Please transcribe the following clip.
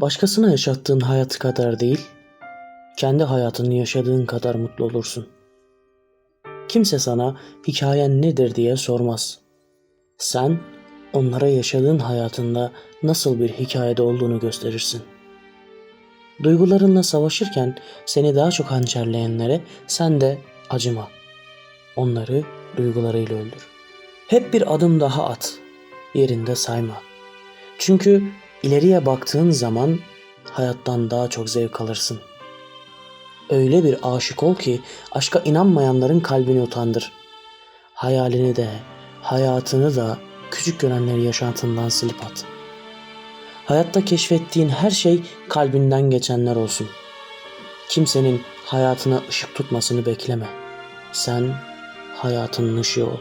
Başkasına yaşattığın hayat kadar değil, kendi hayatını yaşadığın kadar mutlu olursun. Kimse sana hikayen nedir diye sormaz. Sen onlara yaşadığın hayatında nasıl bir hikayede olduğunu gösterirsin. Duygularınla savaşırken seni daha çok hançerleyenlere sen de acıma. Onları duygularıyla öldür. Hep bir adım daha at. Yerinde sayma. Çünkü ileriye baktığın zaman hayattan daha çok zevk alırsın. Öyle bir aşık ol ki aşka inanmayanların kalbini utandır. Hayalini de, hayatını da küçük görenleri yaşantından silip at. Hayatta keşfettiğin her şey kalbinden geçenler olsun. Kimsenin hayatına ışık tutmasını bekleme. Sen hayatının ışığı ol.